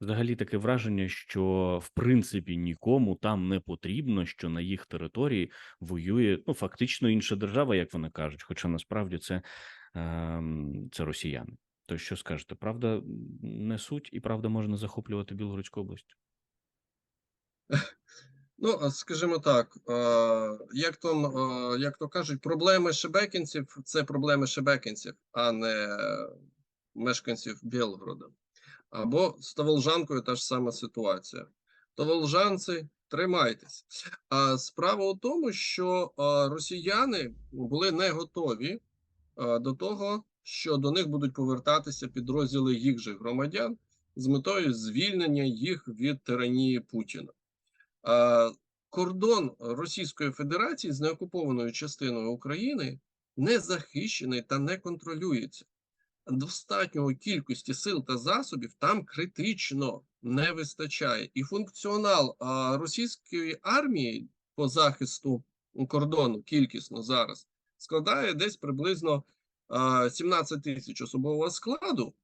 Взагалі таке враження, що в принципі нікому там не потрібно, що на їх території воює ну фактично інша держава, як вони кажуть. Хоча насправді це, ем, це росіяни. То що скажете? Правда не суть, і правда можна захоплювати Білгородську область? Ну, скажімо так, е, як то, е, як то кажуть, проблеми шебекінців це проблеми шебекінців, а не мешканців Білгорода. Або з Таволжанкою та ж сама ситуація. Таволжанці, тримайтесь. А справа у тому, що росіяни були не готові до того, що до них будуть повертатися підрозділи їх же громадян з метою звільнення їх від тиранії Путіна. Кордон Російської Федерації з неокупованою частиною України не захищений та не контролюється. Достатньої кількості сил та засобів там критично не вистачає. І функціонал а, російської армії по захисту кордону кількісно зараз складає десь приблизно а, 17 тисяч особового складу,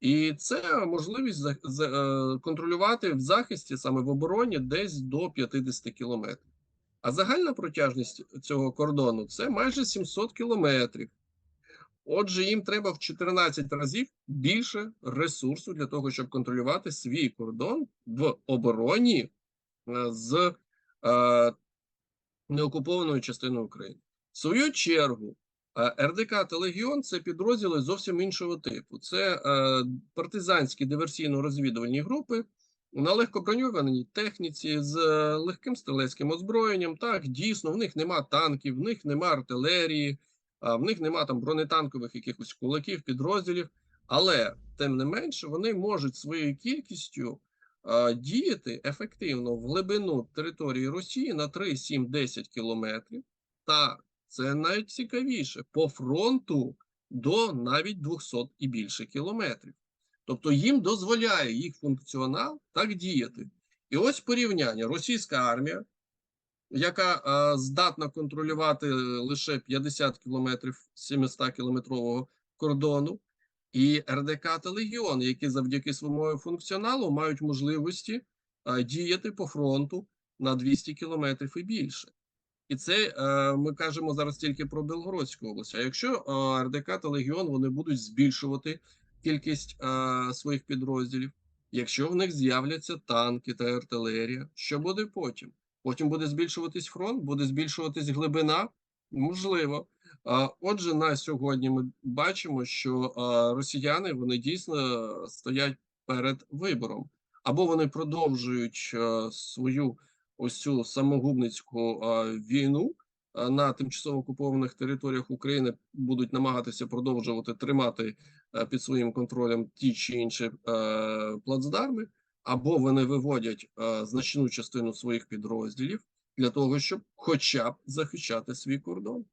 і це можливість за, за, е, контролювати в захисті саме в обороні десь до 50 кілометрів. А загальна протяжність цього кордону це майже 700 кілометрів. Отже, їм треба в 14 разів більше ресурсу для того, щоб контролювати свій кордон в обороні е, з е, неокупованою частиною України. В свою чергу, е, РДК та Легіон це підрозділи зовсім іншого типу. Це е, партизанські диверсійно-розвідувальні групи на легкоброньованій техніці з е, легким стрілецьким озброєнням. Так, дійсно, в них нема танків, в них нема артилерії, в них нема там бронетанкових якихось кулаків, підрозділів, але тим не менше вони можуть своєю кількістю діяти ефективно в глибину території Росії на 3, 7, 10 кілометрів. Та це найцікавіше по фронту до навіть 200 і більше кілометрів. Тобто їм дозволяє їх функціонал так діяти. І ось порівняння: російська армія яка а, здатна контролювати лише 50 кілометрів 700 кілометрового кордону, і РДК та Легіон, які завдяки своєму функціоналу мають можливості а, діяти по фронту на 200 кілометрів і більше. І це ми кажемо зараз тільки про Белгородську область. А якщо РДК та Легіон вони будуть збільшувати кількість своїх підрозділів, якщо в них з'являться танки та артилерія, що буде потім? Потім буде збільшуватись фронт, буде збільшуватись глибина. Можливо. Отже, на сьогодні ми бачимо, що росіяни вони дійсно стоять перед вибором, або вони продовжують свою ось цю самогубницьку війну на тимчасово окупованих територіях України, будуть намагатися продовжувати тримати під своїм контролем ті чи інші плацдарми або вони виводять е, значну частину своїх підрозділів для того, щоб хоча б захищати свій кордон.